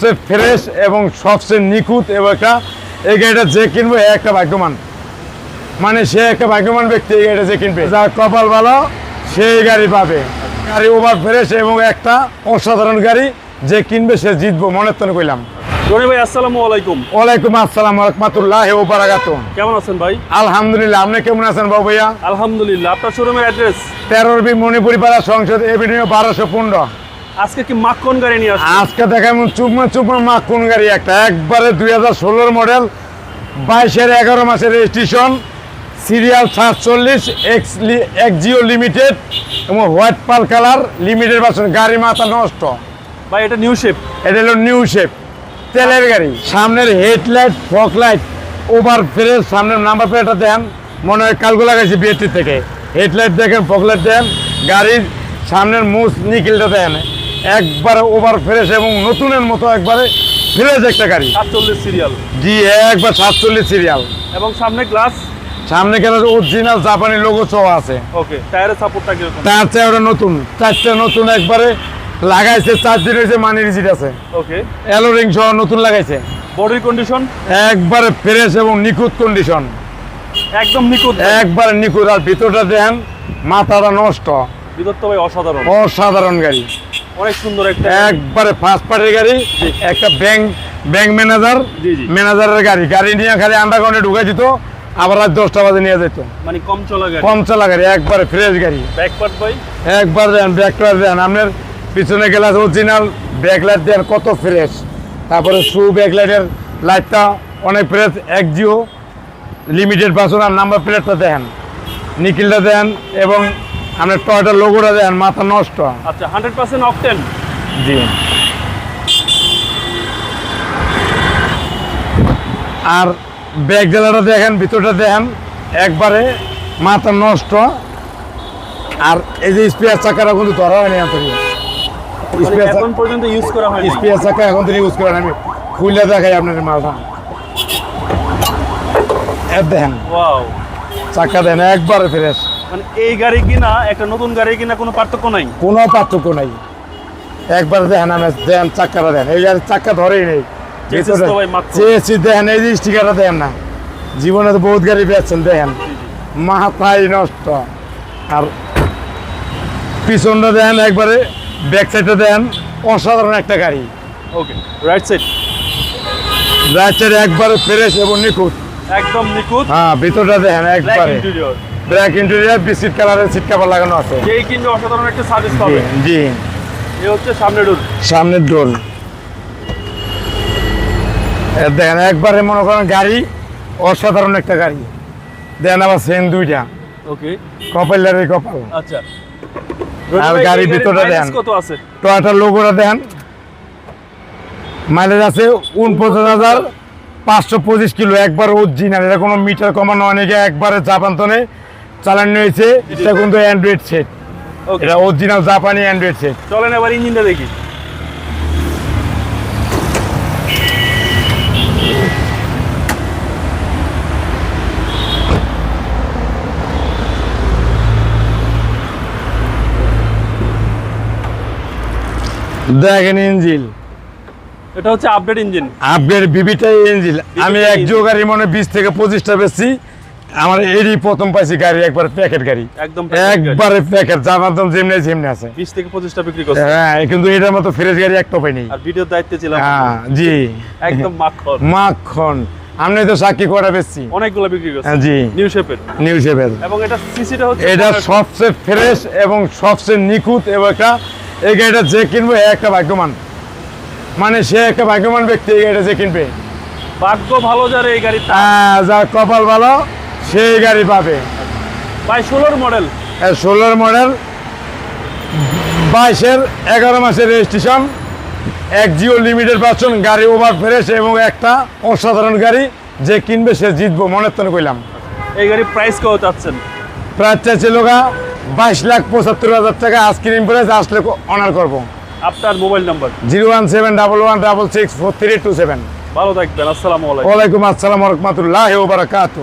সবচেয়ে ফ্রেশ এবং সবচেয়ে নিখুঁত এবং একটা এই গাড়িটা যে কিনবে একটা ভাগ্যবান। মানে সে একটা ভাগ্যবান ব্যক্তি এই গাড়িটা যে কিনবে। যার কপাল ভালো সেই গাড়ি পাবে। গাড়ি ওভার ফ্রেশ এবং একটা অসাধারণ গাড়ি যে কিনবে সে জিতবো মনের তো কইলাম। রনি ভাই আসসালামু আলাইকুম। ওয়ালাইকুম আসসালাম রহমতুল্লাহ ওবারাকাত কেমন আছেন ভাই? আলহামদুলিল্লাহ আপনি কেমন আছেন বাবু ভাইয়া? আলহামদুলিল্লাহ আপনার শোরুমের অ্যাড্রেস তেরোর বি মণিপুরি পাড়া সংসদ এভিনিউ বারোশো পনেরো। আজকে কি মাখন গাড়ি নিয়ে আজকে দেখাবো চুপমা চুপমা মা কোন গাড়ি একটা। একবারে দুই হাজার ষোলোর মডেল বাইশের এগারো মাসের রেজিস্ট্রেশন সিরিয়াল সাতচল্লিশ এক্স এক্সিও লিমিটেড এবং হোয়াইট পাল কালার লিমিটেড বাসন গাড়ি মাথা নষ্ট। ভাই এটা নিউ শেপ এটা হলো নিউ শেপ তেলের গাড়ি। সামনের headlight fog light over fresh সামনের নাম্বার প্লেটটা দেন। মনে হয় কালগো লাগাইছে বিএটি থেকে। হেডলাইট দেখেন ফক লাইট দেন। গাড়ির সামনের মুস নিকেলটা দেন। একবারে ওভার ফ্রেশ এবং নতুনের মতো একবারে ফ্রেশ একটা গাড়ি। সাতচল্লিশ সিরিয়াল জি একবার সাতচল্লিশ সিরিয়াল এবং সামনে গ্লাস সামনে কেন অরিজিনাল জাপানি লোগো ছ আছে। ওকে টায়ারের সাপোর্টটা তার চেয়ে ওটা নতুন। চারটে নতুন একবারে লাগাইছে চার দিন হয়েছে মানি রিজিট আছে। ওকে অ্যালোরিং সহ নতুন লাগাইছে। বডির কন্ডিশন একবারে ফ্রেশ এবং নিখুঁত কন্ডিশন একদম নিখুঁত একবারে নিখুঁত। আর ভিতরটা দেন মাথাটা নষ্ট। ভিতর তো ভাই অসাধারণ। অসাধারণ গাড়ি। অনেক সুন্দর একটা একবারে ফার্স্ট পার্টির গাড়ি একটা ব্যাংক ব্যাংক ম্যানেজার। ম্যানেজারের গাড়ি। গাড়ি নিয়ে খালি আন্ডারগ্রাউন্ডে ঢুকে দিত আবার রাত দশটা বাজে নিয়ে যেত মানে কম চলা গাড়ি। কম চালা গাড়ি একবারে ফ্রেশ গাড়ি। ভাই একবার দেন দেন। আপনার পিছনে গ্লাস অরিজিনাল ব্যাক লাইট দেন কত ফ্রেশ তারপরে শু ব্যাক লাইটের লাইটটা অনেক ফ্রেশ এক জিও লিমিটেড পার্সন আর নাম্বার প্লেটটা দেন। নিকিলটা দেন এবং আপনার টয়টার লোগোটা দেন মাথা নষ্ট। আচ্ছা হান্ড্রেড পার্সেন্ট অকটেন জি। আর ব্যাগ জ্বালাটা দেখেন ভিতরটা দেখেন একবারে মাথা নষ্ট। আর এই যে স্পেয়ার চাকাটা কিন্তু ধরা হয়নি মানে এখন পর্যন্ত ইউজ করা হয়নি। স্পেয়ার চাকা এখন থেকে ইউজ করেন আমি খুলে দেখাই আপনাদের মাথা দেখেন। চাকা দেন একবারে ফ্রেশ মানে এই গাড়ি কিনা একটা নতুন গাড়ি কিনা কোনো পার্থক্য নাই? কোনো পার্থক্য নাই। একবার দেখেন আমি দেন চাক্কাটা দেন এই গাড়ির চাক্কা ধরেই নেই। চেয়েছি দেখেন এই যে স্টিকারটা দেন না। জীবনে তো বহুত গাড়ি পেয়েছেন দেখেন। মাথায় নষ্ট। আর পিছনটা দেন একবারে ব্যাক সাইডটা দেন অসাধারণ একটা গাড়ি। Okay right side right side একবারে ফ্রেশ এবং নিখুঁত। একদম নিখুঁত। হ্যাঁ ভিতরটা দেখেন একবারে। ব্ল্যাক ইন্টেরিয়ার বিস্কিট কালারের সিট কাভার লাগানো আছে। যেই কিনবে অসাধারণ একটা সার্ভিস পাবে। জি। হচ্ছে সামনে ডোর সামনের ডোল দেখেন একবারে মনে করেন গাড়ি অসাধারণ একটা গাড়ি। দেখেন আবার সেন দুইটা। ওকে। কপালের কপাল। আচ্ছা। আর গাড়ির ভিতরটা দেন। কত আছে? টয়টার লোগোটা দেন মাইলেজ আছে উনপঞ্চাশ হাজার পাঁচশো পঁচিশ কিলো। একবার অরিজিনাল এটা কোনো মিটার কমানো অনেকে একবারে জাপান্তনে চালানো হয়েছে এটা কিন্তু অ্যান্ড্রয়েড সেট এটা অরিজিনাল জাপানি অ্যান্ড্রয়েড সেট চলেন এবার ইঞ্জিনটা দেখি। দেখেন ইঞ্জিল এটা হচ্ছে আপডেট ইঞ্জিন আপডেট বিবিটাই ইঞ্জিল আমি এক একজো গাড়ি মনে বিশ থেকে পঁচিশটা বেশি আমার এরই প্রথম পাইছি গাড়ি একবার প্যাকেট গাড়ি। একদম একবারে প্যাকেট যেমনি যেমনি আছে বিশ থেকে পঁচিশটা বিক্রি করছে। হ্যাঁ কিন্তু এটার মতো ফ্রেশ গাড়ি একটা পাইনি আর ভিডিওর দায়িত্বে ছিলাম। হ্যাঁ জি। একদম মাখন। মাখন। তো সাক্ষী করা বেশি অনেকগুলো বিক্রি করছে। হ্যাঁ, জি। নিউ শেপের নিউ সেভেন এবং এটা সিসিটা হচ্ছে এটা সবচেয়ে ফ্রেশ এবং সবচেয়ে নিখুঁত এবং একটা এই গাড়িটা যে কিনবে একটা ভাগ্যবান। মানে সে একটা ভাগ্যমান ব্যক্তি এই গাড়িটা যে কিনবে। ভাগ্য ভালো যার এই গাড়ি হ্যাঁ, যার কপাল ভালো। সেই গাড়ি পাবে। ষোলোর মডেল হ্যাঁ ষোলোর মডেল বাইশের এগারো মাসের রেজিস্ট্রেশন এক জিও লিমিটেড পাচ্ছেন গাড়ি ওভার ফ্রেশ এবং একটা অসাধারণ গাড়ি যে কিনবে সে জিতবো মনের তো কইলাম। এই গাড়ির প্রাইস কত চাচ্ছেন? প্রায় চাইছিল গা বাইশ লাখ পঁচাত্তর হাজার টাকা আইসক্রিম প্রাইস আসলে অনার করব। আপনার mobile number zero one seven double one double six four three two seven. ভালো থাকবেন আসসালামু আলাইকুম। ওয়ালাইকুম আসসালাম রহমতুল্লাহ বারাকাতু